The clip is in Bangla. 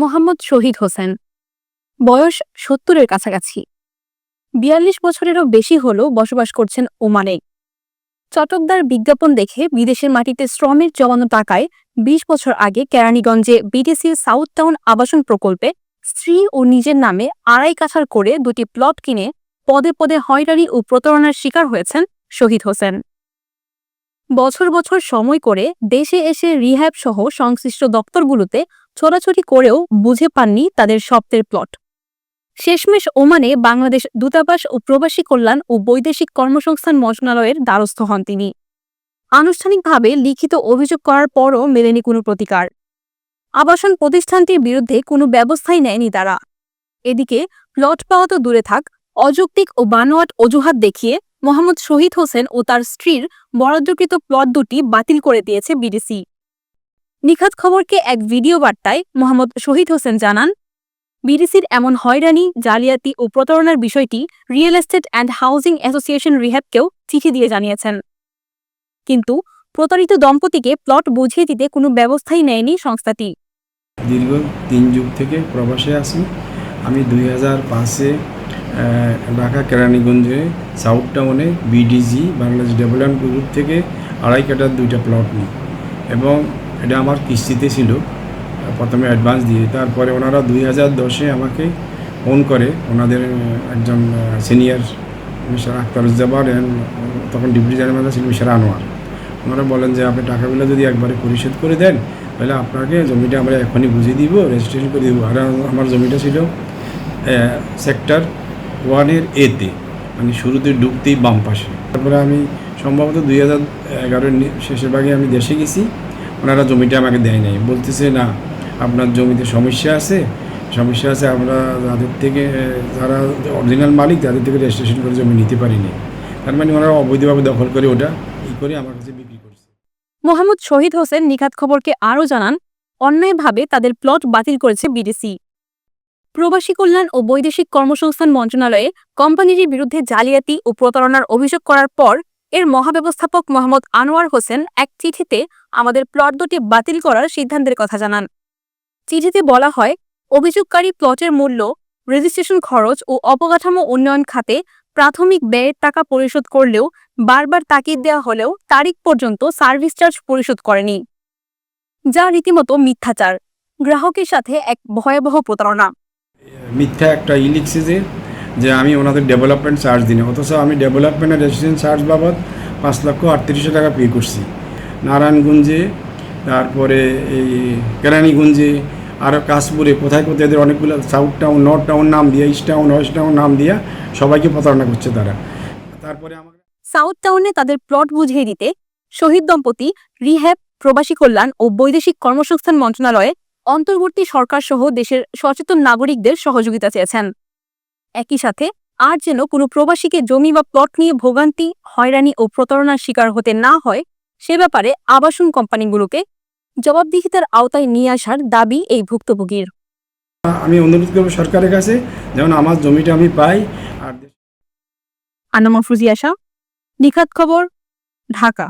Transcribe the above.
মোহাম্মদ শহীদ হোসেন। বয়স সত্তরের কাছাকাছি। বিয়াল্লিশ বছরেরও বেশি হলো বসবাস করছেন ওমানে। চটকদার বিজ্ঞাপন দেখে বিদেশের মাটিতে শ্রমের জমানো টাকায় বিশ বছর আগে কেরানীগঞ্জে বিটিসির সাউথ টাউন আবাসন প্রকল্পে স্ত্রী ও নিজের নামে আড়াই কাছার করে দুটি প্লট কিনে পদে পদে হয়রানি ও প্রতারণার শিকার হয়েছেন শহীদ হোসেন। বছর বছর সময় করে দেশে এসে রিহ্যাব সহ সংশ্লিষ্ট দপ্তরগুলোতে ছোড়াছড়ি করেও বুঝে পাননি তাদের স্বপ্নের প্লট। শেষমেশ ওমানে বাংলাদেশ দূতাবাস ও প্রবাসী কল্যাণ ও বৈদেশিক কর্মসংস্থান মন্ত্রণালয়ের দ্বারস্থ হন তিনি। আনুষ্ঠানিকভাবে লিখিত অভিযোগ করার পরও মেলেনি কোনো প্রতিকার। আবাসন প্রতিষ্ঠানটির বিরুদ্ধে কোনো ব্যবস্থাই নেয়নি তারা। এদিকে প্লট পাওয়া তো দূরে থাক, অযৌক্তিক ও বানোয়াট অজুহাত দেখিয়ে মোহাম্মদ শহীদ হোসেন ও তার স্ত্রীর বরাদ্দকৃত প্লট দুটি বাতিল করে দিয়েছে বিডিসি। নিখাত খবরকে এক ভিডিও বার্তায় মোহাম্মদ শহীদ হোসেন জানান বিডিসির এমন হয়রানি, জালিয়াতি ও প্রতারণার বিষয়টি real estate and housing association রিহ্যাবকেও চিঠি দিয়ে জানিয়েছেন। কিন্তু প্রতারিত দম্পতিকে প্লট বুঝিয়ে দিতে কোনো ব্যবস্থাই নেয়নি সংস্থাটি। দীর্ঘ তিন যুগ থেকে প্রবাসে আছি। আমি দুই হাজার পাঁচে Dhaka কেরানীগঞ্জে south town BDG Bangladesh development group থেকে আড়াই কাটার দুইটা প্লট নিই। এবং এটা আমার কিস্তিতে ছিল। প্রথমে অ্যাডভান্স দিয়ে। তারপরে ওনারা দুই হাজার দশে আমাকে ফোন করে। ওনাদের একজন সিনিয়র মিস্টার আখতারুজ্জামান and তখন ডিপ্টি জেনারেল ছিল মিস্টার আনোয়ার। ওনারা বলেন যে, আপনি টাকাগুলো যদি একবারে পরিশোধ করে দেন, তাহলে আপনাকে জমিটা আমরা এখনই বুঝিয়ে দিব রেজিস্ট্রেশন করে দিব। আর আমার জমিটা ছিল সেক্টর ওয়ানের এতে মানে শুরুতে ঢুকতেই বাম পাশে। তারপরে আমি সম্ভবত দুই হাজার এগারোর শেষের ভাগে আমি দেশে গেছি। ওনারা জমিটা আমাকে দেয় নাই। বলতেছে, না, আপনার জমিতে সমস্যা আছে। সমস্যা আছে, আমরা যাদের থেকে, যারা অরিজিনাল মালিক, তাদের থেকে রেজিস্ট্রেশন করে জমি নিতে পারিনি। তার মানে ওনারা অবৈধভাবে দখল করে ওটা ই করে আমার কাছে বিক্রি করছে। মোহাম্মদ শহীদ হোসেন নিখাত খবরকে আরও জানান, অন্যায়ভাবে তাদের প্লট বাতিল করেছে বিডিসি। প্রবাসী কল্যাণ ও বৈদেশিক কর্মসংস্থান মন্ত্রণালয়ে কোম্পানিটির বিরুদ্ধে জালিয়াতি ও প্রতারণার অভিযোগ করার পর এর মহাব্যবস্থাপক মোহাম্মদ আনোয়ার হোসেন এক চিঠিতে আমাদের প্লট দুটি বাতিল করার সিদ্ধান্তের কথা জানান। চিঠিতে বলা হয়, অভিযোগকারী প্লটের মূল্য, রেজিস্ট্রেশন খরচ ও অবকাঠামো উন্নয়ন খাতে প্রাথমিক ব্যয়ের টাকা পরিশোধ করলেও বারবার তাকিদ দেওয়া হলেও তারিখ পর্যন্ত সার্ভিস চার্জ পরিশোধ করেনি, যা রীতিমতো মিথ্যাচার, গ্রাহকের সাথে এক ভয়াবহ প্রতারণা। মিথ্যা একটা ই লিখছে যে আমি ওনাদের ডেভেলপমেন্ট চার্জ দিই না অথচ আমি ডেভেলপমেন্ট আর রেজিস্ট্রেশন চার্জ বাবদ পাঁচ লক্ষ আটত্রিশশো টাকা পে করছি। নারায়ণগঞ্জে, তারপরে এই কেরানীগঞ্জে আরও কাশপুরে, কোথায় কোথায় এদের অনেকগুলো সাউথ টাউন নর্থ টাউন নাম দিয়ে ইস্ট টাউন ওয়েস্ট টাউন নাম দিয়ে সবাইকে প্রতারণা করছে তারা। তারপরে আমাকে সাউথ টাউনে তাদের প্লট বুঝিয়ে দিতে শহীদ দম্পতি, রিহ্যাব, প্রবাসী কল্যাণ ও বৈদেশিক কর্মসংস্থান মন্ত্রণালয়ে অন্তর্বর্তী সরকার সহ দেশের সচেতন নাগরিকদের সহযোগিতা চেয়েছেন। একই সাথে আর যেন কোনো প্রবাসীকে জমি বা প্লট নিয়ে ভোগান্তি হয়রানি ও প্রতারণার শিকার হতে না হয় সে ব্যাপারে আবাসন কোম্পানিগুলোকে জবাবদিহিতার আওতায় নিয়ে আসার দাবি এই ভুক্তভোগীর। আমি অনুরোধ করব সরকারের কাছে যেমন আমার জমিটা আমি পাই আর আনামা ফুজিয়াশা নিখাত খবর ঢাকা।